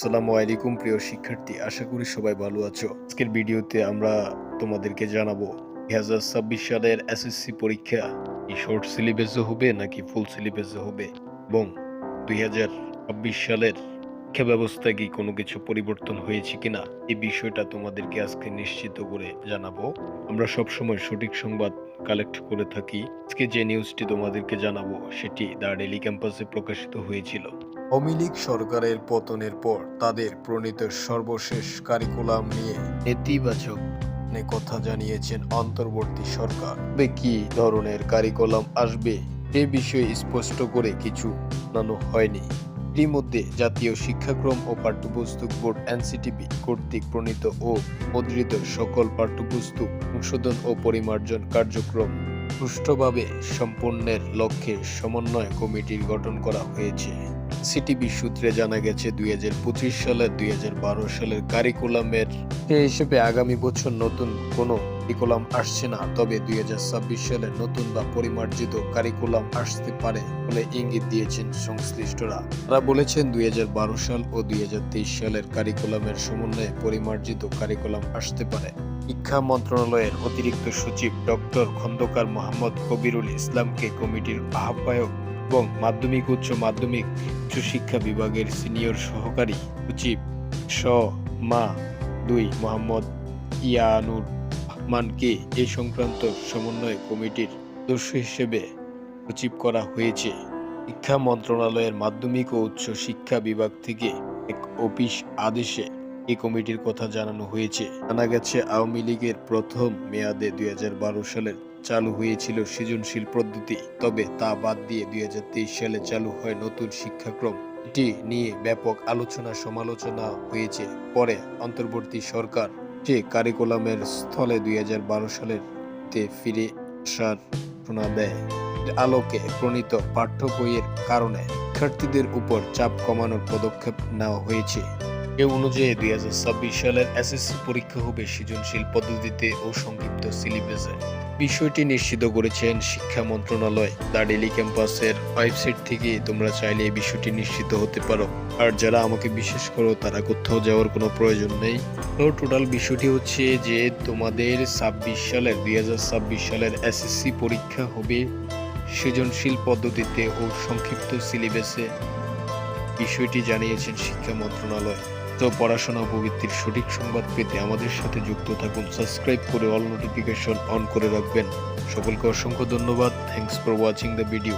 আসসালামু আলাইকুম, প্রিয় শিক্ষার্থী। আশা করি সবাই ভালো আছো। আজকের ভিডিওতে আমরা তোমাদেরকে জানাব, দুই হাজার ছাব্বিশ সালের এসএসসি পরীক্ষা কি শর্ট সিলেবাসে হবে নাকি ফুল সিলেবাসে হবে? এবং দুই হাজার ছাব্বিশ সালের শিক্ষা ব্যবস্থায় কি কোনো কিছু পরিবর্তন হয়েছে কিনা? এই বিষয়টা তোমাদেরকে আজকে নিশ্চিত করে জানাব। আমরা সবসময় সঠিক সংবাদ কালেক্ট করে থাকি। আজকে যে নিউজটি তোমাদেরকে জানাব, সেটি দ্য ডেলি ক্যাম্পাসে প্রকাশিত হয়েছিল। আওয়ামী লীগ সরকারের পতনের পর তাদের প্রণীত সর্বশেষ কারিকুলাম নিয়ে নেতিবাচক নে কথা জানিয়েছেন অন্তর্বর্তী সরকার। তবে কি ধরনের কারিকুলাম আসবে এ বিষয়ে স্পষ্ট করে কিছু জানানো হয়নি। ইতিমধ্যে জাতীয় শিক্ষাক্রম ও পাঠ্যপুস্তক বোর্ড এনসিটিবি কর্তৃক প্রণীত ও মুদ্রিত সকল পাঠ্যপুস্তক সংশোধন ও পরিমার্জন কার্যক্রম সুষ্ঠুভাবে সম্পন্নের লক্ষ্যে সমন্বয় কমিটির গঠন করা হয়েছে। সিটিবি সূত্রে জানা গেছে, দুই হাজার পঁচিশ সালের দুই হাজার বারো সালের কারিকুলামের সে হিসেবে আগামী বছর নতুন কোনো কারিকুলাম আসছে না। তবে দুই হাজার ছাব্বিশ সালে নতুন বা পরিমার্জিত কারিকুলাম আসতে পারে বলে ইঙ্গিত দিয়েছেন সংশ্লিষ্টরা। তারা বলেছেন, দুই হাজার বারো সাল ও দুই হাজার তেইশ সালের কারিকুলামের সমন্বয়ে পরিমার্জিত কারিকুলাম আসতে পারে। শিক্ষা মন্ত্রণালয়ের অতিরিক্ত সচিব ডক্টর খন্দকার মোহাম্মদ কবিরুল ইসলামকে কমিটির আহ্বায়ক এবং মাধ্যমিক, উচ্চ মাধ্যমিক, উচ্চ শিক্ষা বিভাগের সিনিয়র সহকারী সচিব স. মা. দুই মোহাম্মদ ইয়ানুর রহমানকে এই সংক্রান্ত সমন্বয় কমিটির সদস্য হিসেবে সচিব করা হয়েছে। শিক্ষা মন্ত্রণালয়ের মাধ্যমিক ও উচ্চ শিক্ষা বিভাগ থেকে এক অফিস আদেশে এই কমিটির কথা জানানো হয়েছে। জানা গেছে, আওয়ামী লীগের প্রথম মেয়াদে দুই সালের চালু হয়েছিল সৃজনশীল পদ্ধতি। তবে তা বাদ দিয়ে দুই হাজার তেইশ সালে চালু হয় নতুন শিক্ষাক্রম। এটি নিয়ে ব্যাপক আলোচনা সমালোচনা হয়েছে। পরে অন্তর্বর্তী সরকার যে কারিকুলামের স্থলে দুই হাজার বারো সালের তে ফিরে আসার ঘোষণা দেয়। আলোকে প্রণীত পাঠ্য বইয়ের কারণে শিক্ষার্থীদের উপর চাপ কমানোর পদক্ষেপ নেওয়া হয়েছে। এ অনুযায়ী দুই হাজার ছাব্বিশ সালের এসএসসি পরীক্ষা হবে সৃজনশীল পদ্ধতিতে ও সংক্ষিপ্ত সিলেবাসে। বিষয়টি নিশ্চিত করেছেন শিক্ষা মন্ত্রণালয়। দ্য ডেলি ক্যাম্পাসের ওয়েবসাইট থেকে তোমরা চাইলে এই বিষয়টি নিশ্চিত হতে পারো। আর যারা আমাকে বিশেষ করো, তারা কোথাও যাওয়ার কোনো প্রয়োজন নেই। তো টোটাল বিষয়টি হচ্ছে যে, তোমাদের ছাব্বিশ সালের, দুই হাজার ছাব্বিশ সালের এসএসসি পরীক্ষা হবে সৃজনশীল পদ্ধতিতে ও সংক্ষিপ্ত সিলেবাসে। বিষয়টি জানিয়েছেন শিক্ষা মন্ত্রণালয়। তো পড়াশোনা প্রবৃত্তির সঠিক সংবাদ পেতে আমাদের সাথে যুক্ত থাকুন। সাবস্ক্রাইব করে অল নোটিফিকেশন অন করে রাখবেন। সকলকে অসংখ্য ধন্যবাদ। Thanks for watching the video